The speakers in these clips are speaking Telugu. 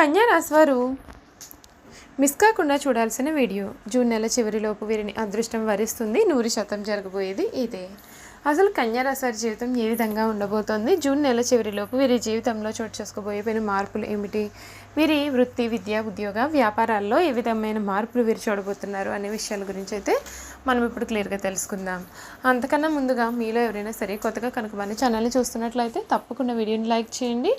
కన్యా వారు మిస్ కాకుండా చూడాల్సిన వీడియో జూన్ నెల చివరిలోపు వీరిని అదృష్టం వరిస్తుంది. నూరు శాతం జరగబోయేది ఇదే. అసలు కన్యారాశి వారి జీవితం ఏ విధంగా ఉండబోతోంది? జూన్ నెల చివరిలోపు వీరి జీవితంలో చోటు చేసుకోబోయే పెను మార్పులు ఏమిటి? వీరి వృత్తి విద్య ఉద్యోగ వ్యాపారాల్లో ఏ విధమైన మార్పులు వీరు చూడబోతున్నారు? అనే విషయాల గురించి అయితే మనం ఇప్పుడు క్లియర్గా తెలుసుకుందాం. అంతకన్నా ముందుగా మీలో ఎవరైనా సరే కొత్తగా కనుక మన ఛానల్ని చూస్తున్నట్లయితే తప్పకుండా వీడియోని లైక్ చేయండి.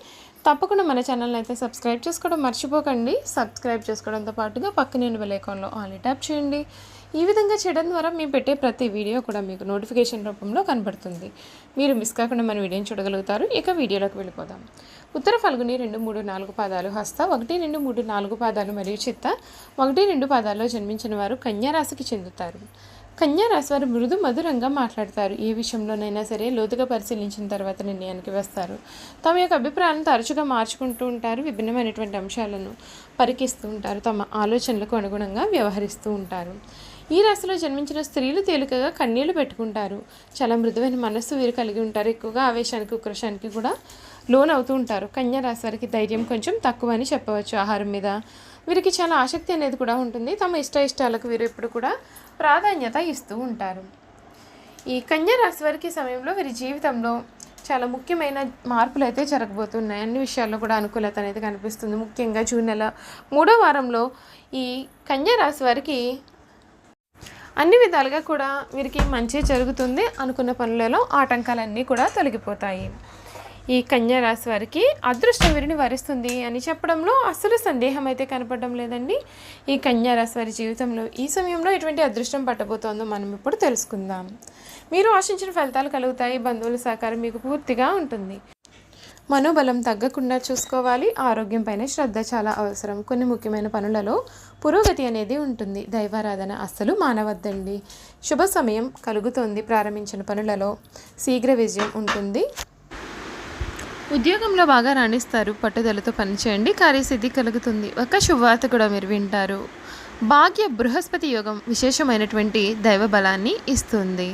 తప్పకుండా మన ఛానల్ని అయితే సబ్స్క్రైబ్ చేసుకోవడం మర్చిపోకండి. సబ్స్క్రైబ్ చేసుకోవడంతో పాటుగా పక్కనే ఉన్న బెల్ ఐకాన్లో ఆల్ ట్యాప్ చేయండి. ఈ విధంగా చేయడం ద్వారా మేము పెట్టే ప్రతి వీడియో కూడా మీకు నోటిఫికేషన్ రూపంలో కనబడుతుంది. మీరు మిస్ కాకుండా మన వీడియోని చూడగలుగుతారు. ఇక వీడియోలోకి వెళ్ళిపోదాం. ఉత్తర ఫల్గుని రెండు మూడు నాలుగు పాదాలు హస్త ఒకటి రెండు మూడు నాలుగు పాదాలు మరియు చిత్త ఒకటి రెండు పాదాల్లో జన్మించిన వారు కన్యారాశికి చెందుతారు. కన్యా వారు మృదు మధురంగా మాట్లాడతారు. ఏ విషయంలోనైనా సరే లోతుగా పరిశీలించిన తర్వాత నిర్ణయానికి వస్తారు. తమ యొక్క అభిప్రాయాలను తరచుగా మార్చుకుంటూ ఉంటారు. విభిన్నమైనటువంటి అంశాలను పరికిస్తూ ఉంటారు. తమ ఆలోచనలకు అనుగుణంగా వ్యవహరిస్తూ ఉంటారు. ఈ రాశిలో జన్మించిన స్త్రీలు తేలికగా కన్నీళ్ళు పెట్టుకుంటారు. చాలా మృదువైన మనస్సు వీరు కలిగి ఉంటారు. ఎక్కువగా ఆవేశానికి ఉక్రోషానికి కూడా లోన్ అవుతూ ఉంటారు. కన్యారాశి వారికి ధైర్యం కొంచెం తక్కువ అని చెప్పవచ్చు ఆహారం మీద. వీరికి చాలా ఆసక్తి అనేది కూడా ఉంటుంది. తమ ఇష్ట ఇష్టాలకు వీరు ఎప్పుడు కూడా ప్రాధాన్యత ఇస్తూ ఉంటారు. ఈ కన్యరాశి వారికి సమయంలో వీరి జీవితంలో చాలా ముఖ్యమైన మార్పులు అయితే జరగబోతున్నాయి. అన్ని విషయాల్లో కూడా అనుకూలత అనేది కనిపిస్తుంది. ముఖ్యంగా జూన్ నెల మూడో వారంలో ఈ కన్యారాశి వారికి అన్ని విధాలుగా కూడా వీరికి మంచి జరుగుతుంది అనుకున్న పనులలో ఆటంకాలన్నీ కూడా తొలగిపోతాయి. ఈ కన్యా రాశి వారికి అదృష్టం వీరిని వరిస్తుంది అని చెప్పడంలో అస్సలు సందేహం అయితే కనపడడం లేదండి. ఈ కన్యా రాశి వారి జీవితంలో ఈ సమయంలో ఎటువంటి అదృష్టం పట్టబోతోందో మనం ఇప్పుడు తెలుసుకుందాం. మీరు ఆశించిన ఫలితాలు కలుగుతాయి. బంధువుల సహకారం మీకు పూర్తిగా ఉంటుంది. మనోబలం తగ్గకుండా చూసుకోవాలి. ఆరోగ్యం పైన శ్రద్ధ చాలా అవసరం. కొన్ని ముఖ్యమైన పనులలో పురోగతి అనేది ఉంటుంది. దైవారాధన అస్సలు మానవద్దండి. శుభ సమయం కలుగుతోంది. ప్రారంభించిన పనులలో శీఘ్ర విజయం ఉంటుంది. ఉద్యోగంలో బాగా రాణిస్తారు. పట్టుదలతో పనిచేయండి. కార్యసిద్ధి కలుగుతుంది. ఒక శుభవార్త కూడా మీరు వింటారు. భాగ్య బృహస్పతి యోగం విశేషమైనటువంటి దైవ బలాన్ని ఇస్తుంది.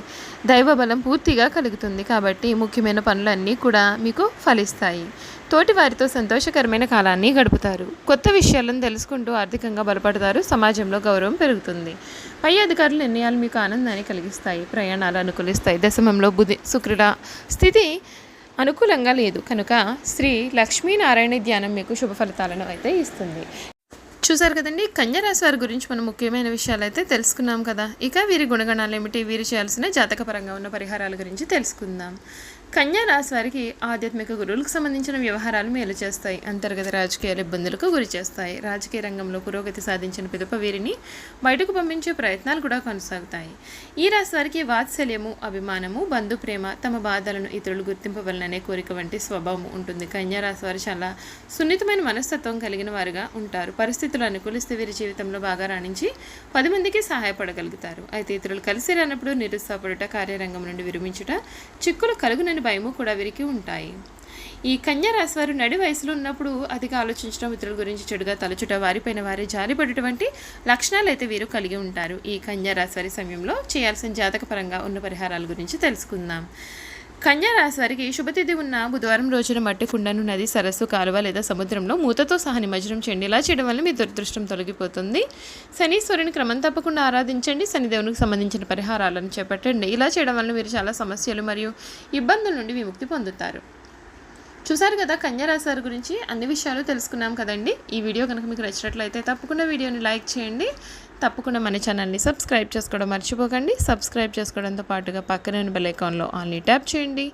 దైవ బలం పూర్తిగా కలుగుతుంది కాబట్టి ముఖ్యమైన పనులన్నీ కూడా మీకు ఫలిస్తాయి. తోటి వారితో సంతోషకరమైన కాలాన్ని గడుపుతారు. కొత్త విషయాలను తెలుసుకుంటూ ఆర్థికంగా బలపడతారు. సమాజంలో గౌరవం పెరుగుతుంది. పై అధికారుల నిర్ణయాలు మీకు ఆనందాన్ని కలిగిస్తాయి. ప్రయాణాలు అనుకూలిస్తాయి. దశమంలో బుధి శుక్రుల స్థితి అనుకూలంగా లేదు. కనుక శ్రీ లక్ష్మీనారాయణ ధ్యానం మీకు శుభ ఫలితాలను అయితే ఇస్తుంది. చూసారు కదండి కన్యారాశి వారి గురించి మనం ముఖ్యమైన విషయాలు అయితే తెలుసుకున్నాం కదా. ఇక వీరి గుణగణాలు ఏమిటి? వీరు చేయాల్సిన జాతకపరంగా ఉన్న పరిహారాల గురించి తెలుసుకుందాం. రాశి వారికి ఆధ్యాత్మిక గురువులకు సంబంధించిన వ్యవహారాలు మేలు చేస్తాయి. అంతర్గత రాజకీయాల ఇబ్బందులకు గురి చేస్తాయి. రాజకీయ రంగంలో పురోగతి సాధించిన పిదప వీరిని బయటకు పంపించే ప్రయత్నాలు కూడా కొనసాగుతాయి. ఈ రాశి వారికి వాత్సల్యము అభిమానము బంధు ప్రేమ తమ బాధలను ఇతరులు గుర్తింపవలననే కోరిక వంటి స్వభావం ఉంటుంది. కన్యా రాశి వారు చాలా సున్నితమైన మనస్తత్వం కలిగిన వారుగా ఉంటారు. పరిస్థితులు అనుకూలిస్తే వీరి జీవితంలో బాగా రాణించి పది మందికి సహాయపడగలుగుతారు. అయితే ఇతరులు కలిసి రానప్పుడు నిరుత్సాహపడుట కార్యరంగం నుండి విరమించుట చిక్కులు కలుగునని భయము కూడా వీరికి ఉంటాయి. ఈ కన్యా రాశి వారు నడి వయసులో ఉన్నప్పుడు అధిక ఆలోచించడం ఇతరుల గురించి చెడుగా తలచుట వారిపైన వారి జారిపడేటువంటి లక్షణాలు అయితే వీరు కలిగి ఉంటారు. ఈ కన్యా రాశి వారి సమయంలో చేయాల్సిన జాతకపరంగా ఉన్న పరిహారాల గురించి తెలుసుకుందాం. కన్యా రాశి వారికి శుభతిథి ఉన్న బుధవారం రోజున మట్టి కుండను నది సరస్సు కాలువ లేదా సముద్రంలో మూతతో సహా నిమజ్జనం చేయండి ఇలా చేయడం వల్ల మీ దురదృష్టం తొలగిపోతుంది. శనీశ్వరుని క్రమం తప్పకుండా ఆరాధించండి. శనిదేవునికి సంబంధించిన పరిహారాలను చేపట్టండి. ఇలా చేయడం వల్ల మీరు చాలా సమస్యలు మరియు ఇబ్బందుల నుండి విముక్తి పొందుతారు. చూసారు కదా కన్యా వారి గురించి? అన్ని విషయాలు తెలుసుకున్నాం కదండి. ఈ వీడియో కనుక మీకు నచ్చినట్లయితే తప్పకుండా వీడియోని లైక్ చేయండి. తప్పకుండా మన ఛానల్ని సబ్స్క్రైబ్ చేసుకోవడం మర్చిపోకండి. సబ్స్క్రైబ్ చేసుకోవడంతో పాటుగా పక్కనే ఉన్న బెల్ ఐకాన్లో ఆన్లీ ట్యాప్ చేయండి.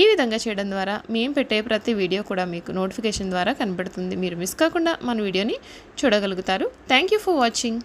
ఈ విధంగా చేయడం ద్వారా మేము పెట్టే ప్రతి వీడియో కూడా మీకు నోటిఫికేషన్ ద్వారా కనబడుతుంది. మీరు మిస్ కాకుండా మన వీడియోని చూడగలుగుతారు. Thank you for watching.